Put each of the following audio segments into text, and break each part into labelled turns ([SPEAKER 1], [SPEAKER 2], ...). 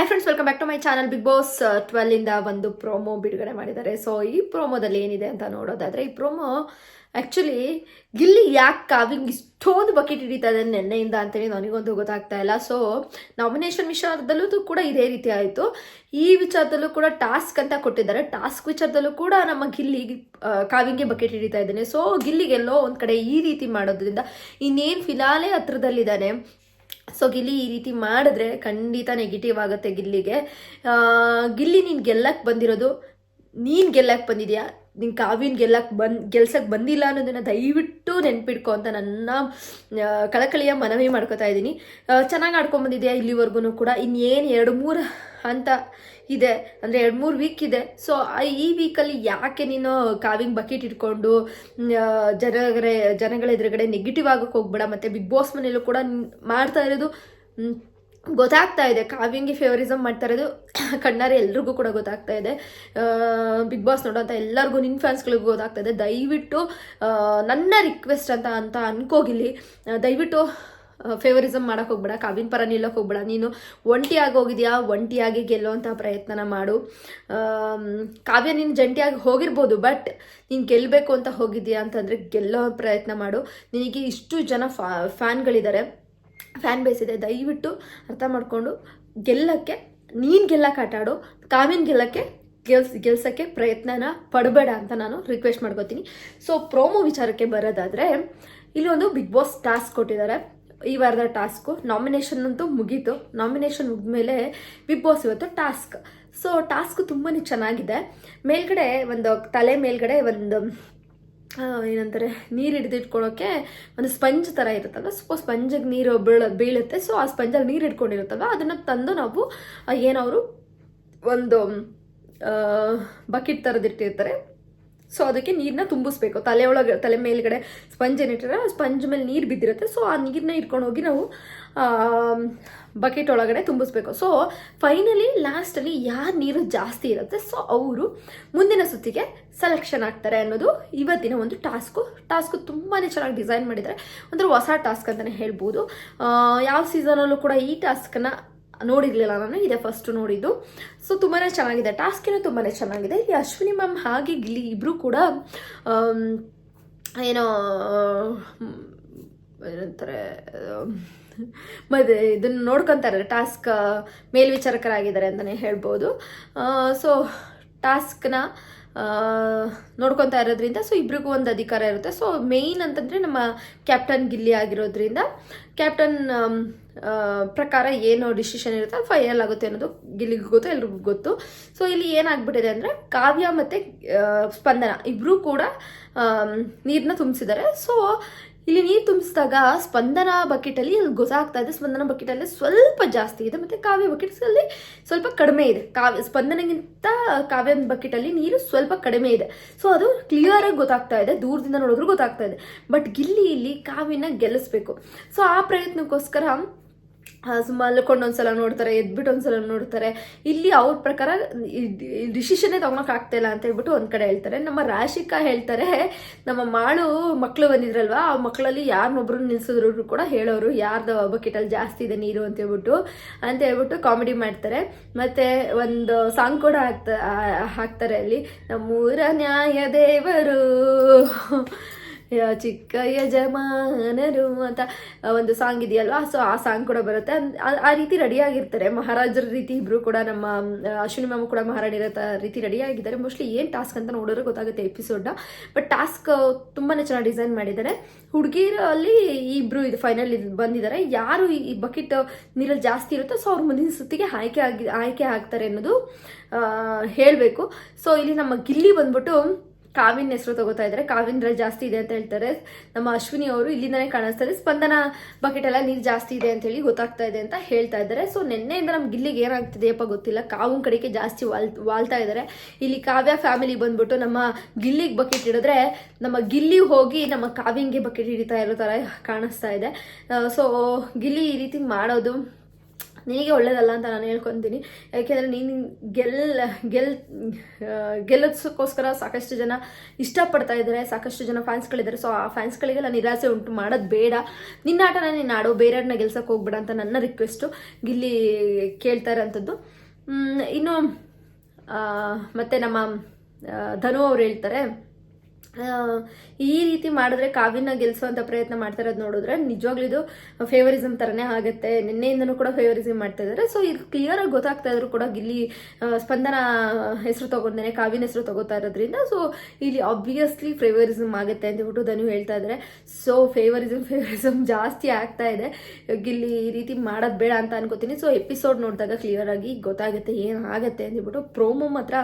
[SPEAKER 1] Hi friends welcome back to my channel Bigg Boss twelve ಇಂದ ಒಂದು promo ಬಿಡುಗಡೆ ಮಾಡಿದ್ದಾರೆ. ಸೊ ಈ ಪ್ರೋಮೋದಲ್ಲಿ ಏನಿದೆ ಅಂತ ನೋಡೋದಾದ್ರೆ, ಈ ಪ್ರೋಮೋ ಆ್ಯಕ್ಚುಲಿ ಗಿಲ್ಲಿ ಯಾಕೆ ಕಾವಿಂಗ್ ಇಷ್ಟೊಂದು ಬಕೆಟ್ ಹಿಡಿತಾ ಇದೆ ನೆನ್ನೆಯಿಂದ ಅಂತೇಳಿ ನನಗೊಂದು ಗೊತ್ತಾಗ್ತಾ ಇಲ್ಲ. ಸೊ ನಾಮಿನೇಷನ್ ವಿಚಾರದಲ್ಲೂ ಕೂಡ ಇದೇ ರೀತಿ ಆಯಿತು. ಈ ವಿಚಾರದಲ್ಲೂ ಕೂಡ ಟಾಸ್ಕ್ ಅಂತ ಕೊಟ್ಟಿದ್ದಾರೆ. ಟಾಸ್ಕ್ ವಿಚಾರದಲ್ಲೂ ಕೂಡ ನಮ್ಮ ಗಿಲ್ಲಿ ಕಾವಿಂಗೆ ಬಕೆಟ್ ಹಿಡಿತಾ ಇದ್ದಾನೆ. ಸೊ ಗಿಲ್ಲಿಗೆಲ್ಲೋ ಒಂದು ಕಡೆ ಈ ರೀತಿ ಮಾಡೋದ್ರಿಂದ ಇನ್ನೇನು ಫಿಲಾಲೇ ಹತ್ರದಲ್ಲಿದ್ದಾನೆ. ಸೊ ಗಿಲ್ಲಿ ಈ ರೀತಿ ಮಾಡಿದ್ರೆ ಖಂಡಿತ ನೆಗೆಟಿವ್ ಆಗುತ್ತೆ ಗಿಲ್ಲಿಗೆ. ಗಿಲ್ಲಿ, ನೀನು ಗೆಲ್ಲಕ್ಕೆ ಬಂದಿರೋದು, ನೀನು ಗೆಲ್ಲಕ್ಕೆ ಬಂದಿದ್ಯಾ? ನಿನ್ ಕಾವ್ಯನ್ ಗೆಲ್ಲಕ್ಕೆ ಬಂದ್ ಗೆಲ್ಸಕ್ಕೆ ಬಂದಿಲ್ಲ ಅನ್ನೋದನ್ನ ದಯವಿಟ್ಟು ನೆನ್ಪಿಡ್ಕೊ ಅಂತ ನನ್ನ ಕಳಕಳಿಯ ಮನವಿ ಮಾಡ್ಕೋತಾ ಇದ್ದೀನಿ. ಚೆನ್ನಾಗಿ ಆಡ್ಕೊಂಬಂದಿದ್ಯಾ ಇಲ್ಲಿವರೆಗೂ ಕೂಡ? ಇನ್ನೇನು ಎರಡು ಮೂರು ಹಂತ ಇದೆ. ಅಂದರೆ ಎರಡು ಮೂರು ವೀಕ್ ಇದೆ. ಸೊ ಈ ವೀಕಲ್ಲಿ ಯಾಕೆ ನೀನು ಕಾವಿಂಗ್ ಬಕೆಟ್ ಇಟ್ಕೊಂಡು ಜನಗರ, ಜನಗಳ ಎದುರುಗಡೆ ನೆಗೆಟಿವ್ ಆಗಕ್ಕೆ ಹೋಗ್ಬೇಡ, ಮತ್ತು ಬಿಗ್ ಬಾಸ್ ಮನೆಯಲ್ಲೂ ಕೂಡ ಮಾಡ್ತಾ ಇರೋದು ಗೊತ್ತಾಗ್ತಾ ಇದೆ. ಕಾವ್ಯಂಗೆ ಫೇವರಿಸಮ್ ಮಾಡ್ತಾ ಇರೋದು ಕಣ್ಣಾರೆ ಎಲ್ರಿಗೂ ಕೂಡ ಗೊತ್ತಾಗ್ತಾ ಇದೆ. ಬಿಗ್ ಬಾಸ್ ನೋಡೋಂಥ ಎಲ್ಲರಿಗೂ ನಿನ್ನ ಫ್ಯಾನ್ಸ್ಗಳಿಗೂ ಗೊತ್ತಾಗ್ತಾ ಇದೆ. ದಯವಿಟ್ಟು ನನ್ನ ರಿಕ್ವೆಸ್ಟ್ ಅಂತ ಅಂತ ಅನ್ಕೋಗಿಲ್ಲಿ ದಯವಿಟ್ಟು ಫೇವರಿಸಮ್ ಮಾಡೋಕೆ ಹೋಗ್ಬೇಡ. ಕಾವಿನ ಪರ ನಿಲ್ಲಕ್ಕೆ ಹೋಗ್ಬೇಡ. ನೀನು ಒಂಟಿಯಾಗಿ ಹೋಗಿದ್ಯಾ? ಒಂಟಿಯಾಗಿ ಗೆಲ್ಲುವಂಥ ಪ್ರಯತ್ನನ ಮಾಡು. ಕಾವ್ಯ ನೀನು ಜಂಟಿಯಾಗಿ ಹೋಗಿರ್ಬೋದು ಬಟ್ ನೀನು ಗೆಲ್ಲಬೇಕು ಅಂತ ಹೋಗಿದ್ಯಾ ಅಂತಂದರೆ ಗೆಲ್ಲೋ ಪ್ರಯತ್ನ ಮಾಡು. ನಿನಗೆ ಇಷ್ಟು ಜನ ಫ್ಯಾನ್ಗಳಿದ್ದಾರೆ ಫ್ಯಾನ್ ಬೇಸ್ ಇದೆ. ದಯವಿಟ್ಟು ಅರ್ಥ ಮಾಡಿಕೊಂಡು ಗೆಲ್ಲಕ್ಕೆ, ನೀನು ಗೆಲ್ಲಕ್ಕೆ ಆಟಾಡು ಕಾವಿನ ಗೆಲ್ಲಕ್ಕೆ ಗೆಲ್ಸ್, ಗೆಲ್ಸೋಕ್ಕೆ ಪ್ರಯತ್ನನ ಪಡಬೇಡ ಅಂತ ನಾನು ರಿಕ್ವೆಸ್ಟ್ ಮಾಡ್ಕೋತೀನಿ. ಸೊ ಪ್ರೋಮೋ ವಿಚಾರಕ್ಕೆ ಬರೋದಾದರೆ, ಇಲ್ಲಿ ಒಂದು ಬಿಗ್ ಬಾಸ್ ಟಾಸ್ಕ್ ಕೊಟ್ಟಿದ್ದಾರೆ. ಈ ವಾರದ ಟಾಸ್ಕು ನಾಮಿನೇಷನ್ ಅಂತೂ ಮುಗೀತು. ನಾಮಿನೇಷನ್ ಮುಗಿದ್ಮೇಲೆ ಬಿಗ್ ಬಾಸ್ ಇವತ್ತು ಟಾಸ್ಕ್ ಸೊ ಟಾಸ್ಕ್ ತುಂಬಾ ಚೆನ್ನಾಗಿದೆ. ಮೇಲ್ಗಡೆ ಒಂದು ತಲೆ ಮೇಲ್ಗಡೆ ಒಂದು ಏನಂತಾರೆ, ನೀರು ಹಿಡಿದಿಟ್ಕೊಳ್ಳೋಕೆ ಒಂದು ಸ್ಪಂಜ್ ಥರ ಇರುತ್ತಲ್ವ? ಸೊ ಸ್ಪಂಜಿಗೆ ನೀರು ಬೀಳ, ಬೀಳುತ್ತೆ. ಸೊ ಆ ಸ್ಪಂಜಲ್ಲಿ ನೀರು ಇಟ್ಕೊಂಡಿರುತ್ತಲ್ವ ಅದನ್ನು ತಂದು ನಾವು ಏನವರು ಒಂದು ಬಕೆಟ್ ಥರದಿಟ್ಟಿರ್ತಾರೆ ಸೊ ಅದಕ್ಕೆ ನೀರನ್ನ ತುಂಬಿಸ್ಬೇಕು. ತಲೆ ಒಳಗೆ ತಲೆ ಮೇಲ್ಗಡೆ ಸ್ಪಂಜ್ ಏನಿಟ್ಟರೆ ಸ್ಪಂಜ್ ಮೇಲೆ ನೀರು ಬಿದ್ದಿರುತ್ತೆ. ಸೊ ಆ ನೀರನ್ನ ಇಟ್ಕೊಂಡು ಹೋಗಿ ನಾವು ಬಕೆಟ್ ಒಳಗಡೆ ತುಂಬಿಸ್ಬೇಕು. ಸೊ ಫೈನಲಿ ಲಾಸ್ಟಲ್ಲಿ ಯಾರು ನೀರು ಜಾಸ್ತಿ ಇರುತ್ತೆ ಸೊ ಅವರು ಮುಂದಿನ ಸುತ್ತಿಗೆ ಸೆಲೆಕ್ಷನ್ ಆಗ್ತಾರೆ ಅನ್ನೋದು ಇವತ್ತಿನ ಒಂದು ಟಾಸ್ಕು ಟಾಸ್ಕು ತುಂಬಾ ಚೆನ್ನಾಗಿ ಡಿಸೈನ್ ಮಾಡಿದ್ದಾರೆ. ಒಂಥರ ಹೊಸ ಟಾಸ್ಕ್ ಅಂತಲೇ ಹೇಳ್ಬೋದು. ಯಾವ ಸೀಸನಲ್ಲೂ ಕೂಡ ಈ ಟಾಸ್ಕನ್ನ ನೋಡಿರ್ಲಿಲ್ಲ ನಾನು, ಇದೇ ಫಸ್ಟ್ ನೋಡಿದ್ದು. ಸೊ ತುಂಬಾ ಚೆನ್ನಾಗಿದೆ. ಟಾಸ್ಕಿನೂ ತುಂಬಾ ಚೆನ್ನಾಗಿದೆ. ಇಲ್ಲಿ ಅಶ್ವಿನಿ ಮ್ಯಾಮ್ ಹಾಗೆ ಇಲ್ಲಿ ಇಬ್ಬರು ಕೂಡ ಏನೋ ಏನಂತಾರೆ ಮತ್ತೆ ಇದನ್ನು ನೋಡ್ಕೊತಾರೆ. ಟಾಸ್ಕ್ ಮೇಲ್ವಿಚಾರಕರಾಗಿದ್ದಾರೆ ಅಂತಲೇ ಹೇಳ್ಬೋದು. ಸೊ ಟಾಸ್ಕ್ನ ನೋಡ್ಕೊತಾ ಇರೋದ್ರಿಂದ ಸೊ ಇಬ್ರಿಗೂ ಒಂದು ಅಧಿಕಾರ ಇರುತ್ತೆ. ಸೊ ಮೇಯ್ನ್ ಅಂತಂದರೆ ನಮ್ಮ ಕ್ಯಾಪ್ಟನ್ ಗಿಲ್ಲಿ ಆಗಿರೋದ್ರಿಂದ ಕ್ಯಾಪ್ಟನ್ ಪ್ರಕಾರ ಏನು ಡಿಸಿಷನ್ ಇರುತ್ತೆ ಅದು ಫೈನಲ್ ಆಗುತ್ತೆ ಅನ್ನೋದು ಗಿಲ್ಲಿಗೂ ಗೊತ್ತು, ಎಲ್ರಿಗೂ ಗೊತ್ತು. ಸೊ ಇಲ್ಲಿ ಏನಾಗ್ಬಿಟ್ಟಿದೆ ಅಂದರೆ, ಕಾವ್ಯ ಮತ್ತು ಸ್ಪಂದನ ಇಬ್ಬರೂ ಕೂಡ ನೀರನ್ನ ತುಂಬಿಸಿದ್ದಾರೆ. ಸೊ ಇಲ್ಲಿ ನೀರು ತುಂಬಿಸಿದಾಗ ಸ್ಪಂದನ ಬಕೆಟಲ್ಲಿ ಗೊತ್ತಾಗ್ತಾ ಇದೆ. ಸ್ಪಂದನ ಬಕೆಟಲ್ಲಿ ಸ್ವಲ್ಪ ಜಾಸ್ತಿ ಇದೆ. ಮತ್ತು ಕಾವ್ಯ ಬಕೆಟ್ಸಲ್ಲಿ ಸ್ವಲ್ಪ ಕಡಿಮೆ ಇದೆ. ಕಾವ್ಯ, ಸ್ಪಂದನಗಿಂತ ಕಾವ್ಯ ಬಕೆಟಲ್ಲಿ ನೀರು ಸ್ವಲ್ಪ ಕಡಿಮೆ ಇದೆ. ಸೊ ಅದು ಕ್ಲಿಯರ್ ಆಗಿ ಗೊತ್ತಾಗ್ತಾ ಇದೆ. ದೂರದಿಂದ ನೋಡಿದ್ರು ಗೊತ್ತಾಗ್ತಾ ಇದೆ. ಬಟ್ ಗಿಲ್ಲಿ ಇಲ್ಲಿ ಕಾವ್ಯನ ಗೆಲ್ಲಿಸ್ಬೇಕು. ಸೊ ಆ ಪ್ರಯತ್ನಕ್ಕೋಸ್ಕರ ಮಲ್ಕೊಂಡು ಒಂದ್ಸಲ ನೋಡ್ತಾರೆ, ಎದ್ಬಿಟ್ಟು ಒಂದ್ಸಲ ನೋಡ್ತಾರೆ. ಇಲ್ಲಿ ಅವ್ರ ಪ್ರಕಾರ ಡಿಸಿಷನ್ನೇ ತಗೊಳಕ್ ಆಗ್ತಾ ಇಲ್ಲ ಅಂತ ಹೇಳ್ಬಿಟ್ಟು ಒಂದ್ ಕಡೆ ಹೇಳ್ತಾರೆ. ನಮ್ಮ ರಾಶಿಕಾ ಹೇಳ್ತಾರೆ, ನಮ್ಮ ಮಾಳು ಮಕ್ಕಳು ಬಂದಿದ್ರಲ್ವಾ, ಆ ಮಕ್ಕಳಲ್ಲಿ ಯಾರನ್ನೊಬ್ರು ನಿಲ್ಸಿದ್ರು ಕೂಡ ಹೇಳೋರು, ಯಾರ್ದು ಬಕೆಟಲ್ಲಿ ಜಾಸ್ತಿ ಇದೆ ನೀರು ಅಂತ ಹೇಳ್ಬಿಟ್ಟು ಅಂತ ಹೇಳ್ಬಿಟ್ಟು ಕಾಮಿಡಿ ಮಾಡ್ತಾರೆ. ಮತ್ತೆ ಒಂದು ಸಾಂಗ್ ಕೂಡ ಹಾಕ್ತಾ ಹಾಕ್ತಾರೆ ಅಲ್ಲಿ, ನಮ್ಮೂರ ನ್ಯಾಯ ದೇವರು. ಚಿಕ್ಕ ಯಜಮಾನರು ಅಂತ ಒಂದು ಸಾಂಗ್ ಇದೆಯಲ್ವಾ? ಸೊ ಆ ಸಾಂಗ್ ಕೂಡ ಬರುತ್ತೆ. ಆ- ರೀತಿ ರೆಡಿ ಆಗಿರ್ತಾರೆ ಮಹಾರಾಜರ ರೀತಿ ಇಬ್ರು ಕೂಡ ನಮ್ಮ ಅಶ್ವಿನಿ ಮ್ಯಾಮ್ ಕೂಡ ಮಹಾರಾಣಿರ ರೀತಿ ರೆಡಿ ಆಗಿದ್ದಾರೆ ಮೋಸ್ಟ್ಲಿ ಏನು ಟಾಸ್ಕ್ ಅಂತ ನೋಡಿದ್ರೆ ಗೊತ್ತಾಗುತ್ತೆ ಎಪಿಸೋಡ್ನ ಬಟ್ ಟಾಸ್ಕ್ ತುಂಬಾ ಚೆನ್ನಾಗಿ ಡಿಸೈನ್ ಮಾಡಿದ್ದಾರೆ. ಹುಡುಗಿರಲ್ಲಿ ಇಬ್ರು ಇದು ಫೈನಲ್ ಇದು ಬಂದಿದ್ದಾರೆ. ಯಾರು ಈ ಬಕೆಟ್ ನೀರಲ್ಲಿ ಜಾಸ್ತಿ ಇರುತ್ತೋ ಸೊ ಅವ್ರು ಮುಂದಿನ ಸುತ್ತಿಗೆ ಆಯ್ಕೆ ಆಗಿ, ಆಯ್ಕೆ ಆಗ್ತಾರೆ ಅನ್ನೋದು ಹೇಳಬೇಕು. ಸೊ ಇಲ್ಲಿ ನಮ್ಮ ಗಿಲ್ಲಿ ಬಂದ್ಬಿಟ್ಟು ಕಾವಿನ್ ಹೆಸರು ತಗೋತಾ ಇದ್ದಾರೆ. ರ ಜಾಸ್ತಿ ಇದೆ ಅಂತ ಹೇಳ್ತಾರೆ. ನಮ್ಮ ಅಶ್ವಿನಿ ಅವರು ಇಲ್ಲಿಂದಾನೆ ಕಾಣಿಸ್ತಾ ಇದೆ ಸ್ಪಂದನ ಬಕೆಟ್ ಎಲ್ಲ ನೀರು ಜಾಸ್ತಿ ಇದೆ ಅಂತ ಹೇಳಿ ಗೊತ್ತಾಗ್ತಾ ಇದೆ ಅಂತ ಹೇಳ್ತಾ ಇದ್ದಾರೆ. ಸೊ ನಿನ್ನೆಯಿಂದ ನಮ್ಮ ಗಿಲ್ಲಿಗೆ ಏನಾಗ್ತಿದೆಯಪ್ಪ ಗೊತ್ತಿಲ್ಲ. ಕಾವಿನ ಕಡೆಗೆ ಜಾಸ್ತಿ ವಾಲ್, ವಾಲ್ತಾ ಇದ್ದಾರೆ. ಇಲ್ಲಿ ಕಾವ್ಯ ಫ್ಯಾಮಿಲಿ ಬಂದ್ಬಿಟ್ಟು ನಮ್ಮ ಗಿಲ್ಲಿಗೆ ಬಕೆಟ್ ಹಿಡಿದ್ರೆ ನಮ್ಮ ಗಿಲ್ಲಿ ಹೋಗಿ ನಮ್ಮ ಕಾವ್ಯಂಗೆ ಬಕೆಟ್ ಹಿಡಿತಾ ಇರೋ ಥರ ಕಾಣಿಸ್ತಾ ಇದೆ. ಸೊ ಗಿಲ್ಲಿ ಈ ರೀತಿ ಮಾಡೋದು ನಿನಗೆ ಒಳ್ಳೇದಲ್ಲ ಅಂತ ನಾನು ಹೇಳ್ಕೊತೀನಿ. ಯಾಕೆಂದರೆ ನೀನು ಗೆಲ್ ಗೆಲ್ ಗೆಲ್ಲೋದಕ್ಕೋಸ್ಕರ ಸಾಕಷ್ಟು ಜನ ಇಷ್ಟಪಡ್ತಾ ಇದ್ದಾರೆ, ಸಾಕಷ್ಟು ಜನ ಫ್ಯಾನ್ಸ್ಗಳಿದ್ದಾರೆ. ಸೊ ಆ ಫ್ಯಾನ್ಸ್ಗಳಿಗೆಲ್ಲ ನಿರಾಸೆ ಉಂಟು. ಮಾಡೋದು ಬೇಡ. ನಿನ್ನ ಆಟನ ನೀನು ಆಡು. ಬೇರೆಯವ್ರನ್ನ ಗೆಲ್ಸಕ್ಕೆ ಹೋಗ್ಬೇಡ ಅಂತ ನನ್ನ ರಿಕ್ವೆಸ್ಟು ಇಲ್ಲಿ ಕೇಳ್ತಾ ಇರೋಂಥದ್ದು. ಇನ್ನು ಮತ್ತು ನಮ್ಮ ಧನು ಅವ್ರು ಹೇಳ್ತಾರೆ. ಈ ರೀತಿ ಮಾಡಿದ್ರೆ ಕಾವ್ಯನ ಗೆಲ್ಸುವಂತ ಪ್ರಯತ್ನ ಮಾಡ್ತಾ ಇರೋದು ನೋಡಿದ್ರೆ ನಿಜವಾಗ್ಲೂ ಇದು ಫೇವರಿಸಮ್ ಥರನೇ ಆಗುತ್ತೆ. ನಿನ್ನೆಯಿಂದನೂ ಕೂಡ ಫೇವರಿಸಮ್ ಮಾಡ್ತಾ ಇದ್ದಾರೆ ಸೊ ಇದು ಕ್ಲಿಯರ್ ಆಗಿ ಗೊತ್ತಾಗ್ತಾ ಇದ್ರು ಕೂಡ ಗಿಲ್ಲಿ ಸ್ಪಂದನ ಹೆಸರು ತಗೊಂಡೇನೆ ಕಾವ್ಯನ ಹೆಸರು ತಗೋತಾ ಇರೋದ್ರಿಂದ. ಸೊ ಇಲ್ಲಿ ಆಬ್ವಿಯಸ್ಲಿ ಫೇವರಿಸಮ್ ಆಗುತ್ತೆ ಅಂತ ಹೇಳ್ಬಿಟ್ಟು ಧನು ಹೇಳ್ತಾ ಇದ್ದಾರೆ ಸೊ ಫೇವರಿಸಮ್ ಫೇವರಿಸಮ್ ಜಾಸ್ತಿ ಆಗ್ತಾ ಇದೆ. ಗಿಲ್ಲಿ ಈ ರೀತಿ ಮಾಡೋದು ಬೇಡ ಅಂತ ಅನ್ಕೋತೀನಿ. ಸೊ ಎಪಿಸೋಡ್ ನೋಡಿದಾಗ ಕ್ಲಿಯರ್ ಆಗಿ ಗೊತ್ತಾಗುತ್ತೆ, ಏನು ಆಗುತ್ತೆ ಹೇಳ್ಬಿಟ್ಟು ಪ್ರೋಮೋ ಮಾತ್ರ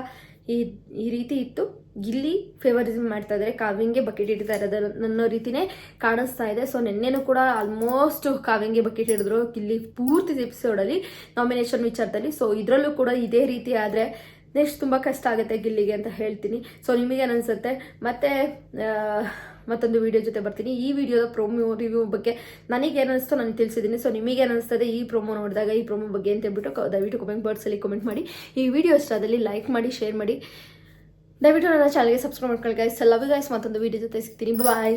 [SPEAKER 1] ಈ ಈ ರೀತಿ ಇತ್ತು. ಗಿಲ್ಲಿ ಫೇವರಿಸಮ್ ಮಾಡ್ತಾ ಇದ್ದಾರೆ. ಕಾವ್ಯಂಗೆ ಬಕೆಟ್ ಇಡ್ತಾ ಇರೋದು ಅನ್ನೋ ರೀತಿನೇ ಕಾಣಿಸ್ತಾ ಇದೆ. ಸೊ ನಿನ್ನೆನೂ ಕೂಡ ಆಲ್ಮೋಸ್ಟ್ ಕಾವ್ಯಂಗೆ ಬಕೆಟ್ ಹಿಡಿದ್ರು. ಗಿಲ್ಲಿ ಪೂರ್ತಿ ಎಪಿಸೋಡಲ್ಲಿ ನಾಮಿನೇಷನ್ ವಿಚಾರದಲ್ಲಿ. ಸೊ ಇದರಲ್ಲೂ ಕೂಡ ಇದೇ ರೀತಿ ಆದರೆ ನೆಕ್ಸ್ಟ್ ತುಂಬ ಕಷ್ಟ ಆಗುತ್ತೆ ಗಿಲ್ಲಿಗೆ ಅಂತ ಹೇಳ್ತೀನಿ. ಸೊ ನಿಮಗೇನು ಅನಿಸುತ್ತೆ, ಮತ್ತೆ ಮತ್ತೊಂದು ವಿಡಿಯೋ ಜೊತೆ ಬರ್ತೀನಿ. ಈ ವಿಡಿಯೋದ ಪ್ರೊಮೋ ರಿವ್ಯೂ ಬಗ್ಗೆ ನನಗೆ ಅನಿಸ್ತೋ ನಾನು ತಿಳಿಸಿದ್ದೀನಿ. ಸೊ ನಿಮಗೆ ಅನಿಸ್ತದೆ ಈ ಪ್ರೊಮೋ ನೋಡಿದಾಗ, ಈ ಪ್ರೊಮೋ ಬಗ್ಗೆ ಅಂತ ಹೇಳ್ಬಿಟ್ಟು ದಯವಿಟ್ಟು ಕಮೆಂಟ್ ಬಾಕ್ಸಲ್ಲಿ ಕಮೆಂಟ್ ಮಾಡಿ. ಈ ವಿಡಿಯೋ ಇಷ್ಟ ಆದಲ್ಲಿ ಲೈಕ್ ಮಾಡಿ ಶೇರ್ ಮಾಡಿ. ದಯವಿಟ್ಟು ನನ್ನ ಚಾನಲ್ಗೆ ಸಬ್ಸ್ಕ್ರೈಬ್ ಮಾಡ್ಕೊಳ್ಳಿ ಗೈಸ್ ಲವ್ ಗೈಸ್ ಮತ್ತೊಂದು ವಿಡಿಯೋ ಜೊತೆ ಸಿಗ್ತೀನಿ. ಬಾಯ್